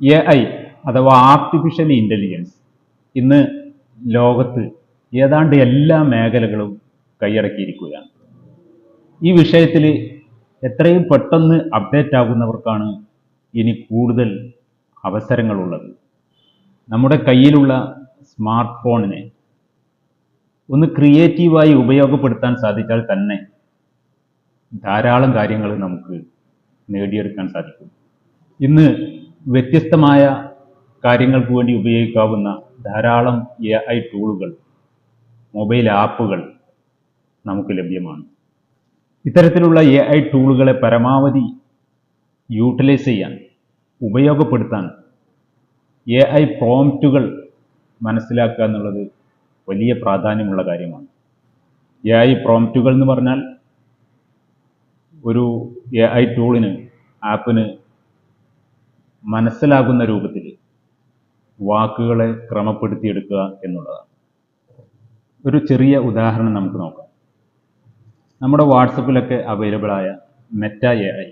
A I അഥവാ artificial intelligence ഇന്ന് ലോകത്ത് ഏതാണ്ട് എല്ലാ മേഖലകളും കൈയടക്കിയിരിക്കുകയാണ്. ഈ വിഷയത്തിൽ എത്രയും പെട്ടെന്ന് അപ്ഡേറ്റ് ആകുന്നവർക്കാണ് ഇനി കൂടുതൽ അവസരങ്ങളുള്ളത്. നമ്മുടെ കയ്യിലുള്ള സ്മാർട്ട് ഫോണിനെ ഒന്ന് ക്രിയേറ്റീവായി ഉപയോഗപ്പെടുത്താൻ സാധിച്ചാൽ തന്നെ ധാരാളം കാര്യങ്ങൾ നമുക്ക് നേടിയെടുക്കാൻ സാധിക്കും. ഇന്ന് വ്യത്യസ്തമായ കാര്യങ്ങൾക്ക് വേണ്ടി ഉപയോഗിക്കാവുന്ന ധാരാളം എ ഐ ടൂളുകൾ മൊബൈൽ ആപ്പുകൾ നമുക്ക് ലഭ്യമാണ്. ഇത്തരത്തിലുള്ള എ ഐ ടൂളുകളെ പരമാവധി യൂട്ടിലൈസ് ചെയ്യാൻ ഉപയോഗപ്പെടുത്താൻ എ ഐ പ്രോംപ്റ്റുകൾ മനസ്സിലാക്കുക എന്നുള്ളത് വലിയ പ്രാധാന്യമുള്ള കാര്യമാണ്. എ ഐ പ്രോംപ്റ്റുകൾ എന്ന് പറഞ്ഞാൽ ഒരു എ ഐ ടൂളിന് ആപ്പിന് മനസ്സിലാകുന്ന രൂപത്തിൽ വാക്കുകളെ ക്രമപ്പെടുത്തിയെടുക്കുക എന്നുള്ളതാണ്. ഒരു ചെറിയ ഉദാഹരണം നമുക്ക് നോക്കാം. നമ്മുടെ വാട്സപ്പിലൊക്കെ അവൈലബിൾ ആയ മെറ്റ എ ഐ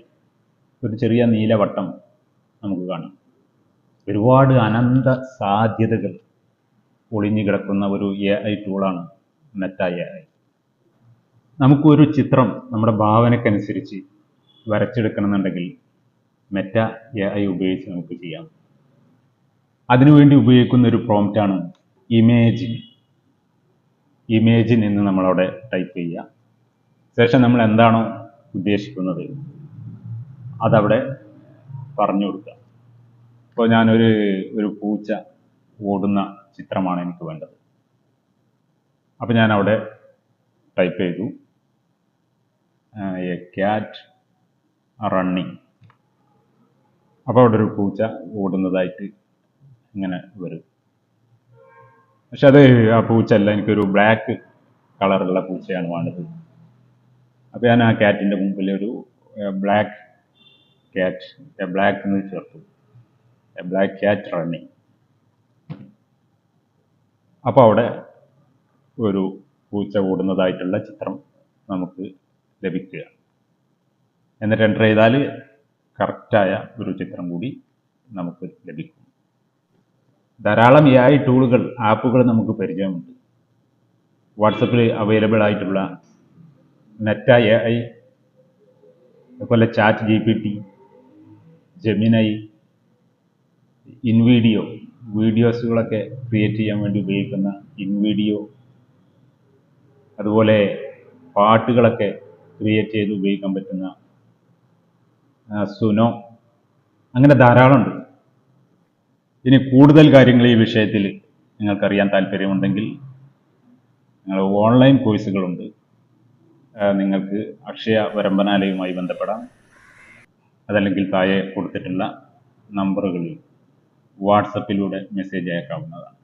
ഒരു ചെറിയ നീലവട്ടം നമുക്ക് കാണാം. ഒരുപാട് അനന്ത സാധ്യതകൾ ഒളിഞ്ഞു കിടക്കുന്ന ഒരു എ ഐ ടൂളാണ് മെറ്റ എ ഐ. നമുക്കൊരു ചിത്രം നമ്മുടെ ഭാവനക്കനുസരിച്ച് വരച്ചെടുക്കണമെന്നുണ്ടെങ്കിൽ മെറ്റ എ ഐ ഉപയോഗിച്ച് നമുക്ക് ചെയ്യാം. അതിനുവേണ്ടി ഉപയോഗിക്കുന്ന ഒരു പ്രോംപ്റ്റാണ് ഇമേജിൻ ഇമേജിൻ എന്ന് നമ്മളവിടെ ടൈപ്പ് ചെയ്യുക. ശേഷം നമ്മൾ എന്താണോ ഉദ്ദേശിക്കുന്നത് അതവിടെ പറഞ്ഞു കൊടുക്കുക. ഇപ്പോൾ ഞാനൊരു ഒരു പൂച്ച ഓടുന്ന ചിത്രമാണ് എനിക്ക് വേണ്ടത്. അപ്പം ഞാൻ അവിടെ ടൈപ്പ് ചെയ്തു എ ക്യാറ്റ് റണ്ണിങ് അപ്പോൾ അവിടെ ഒരു പൂച്ച ഓടുന്നതായിട്ട് ഇങ്ങനെ വരും. പക്ഷെ അത് ആ പൂച്ച അല്ല എനിക്കൊരു ബ്ലാക്ക് കളറുള്ള പൂച്ചയാണ് വേണ്ടത്. അപ്പോൾ ഞാൻ ആ ക്യാറ്റിന്റെ മുമ്പിൽ ഒരു ബ്ലാക്ക് ക്യാറ്റ് ബ്ലാക്ക് എന്ന് ചേർത്തു. ബ്ലാക്ക് ക്യാറ്റ് റണ്ണിങ് അപ്പോൾ അവിടെ ഒരു പൂച്ച ഓടുന്നതായിട്ടുള്ള ചിത്രം നമുക്ക് ലഭിക്കുക. എന്നിട്ട് എന്റർ ചെയ്താൽ കറക്റ്റായ ഒരു ചിത്രം കൂടി നമുക്ക് ലഭിക്കും. ധാരാളം എ ഐ ടൂളുകൾ ആപ്പുകൾ നമുക്ക് പരിചയമുണ്ട്. വാട്സപ്പിൽ അവൈലബിൾ ആയിട്ടുള്ള നെറ്റ എ ഐ അതുപോലെ chat G P T Gemini InVideo വീഡിയോസുകളൊക്കെ create ചെയ്യാൻ വേണ്ടി ഉപയോഗിക്കുന്ന ഇൻവീഡിയോ അതുപോലെ പാട്ടുകളൊക്കെ ക്രിയേറ്റ് ചെയ്ത് ഉപയോഗിക്കാൻ പറ്റുന്ന സുനോ. അങ്ങനെ ധാരാളമുണ്ട്. ഇനി കൂടുതൽ കാര്യങ്ങൾ ഈ വിഷയത്തിൽ നിങ്ങൾക്കറിയാൻ താല്പര്യമുണ്ടെങ്കിൽ നിങ്ങൾ ഓൺലൈൻ കോഴ്സുകളുണ്ട്. നിങ്ങൾക്ക് അക്ഷയ വരമ്പനാലയുമായി ബന്ധപ്പെടാം. അതല്ലെങ്കിൽ താഴെ കൊടുത്തിട്ടുള്ള നമ്പറുകളിൽ വാട്സപ്പിലൂടെ മെസ്സേജ് അയക്കാവുന്നതാണ്.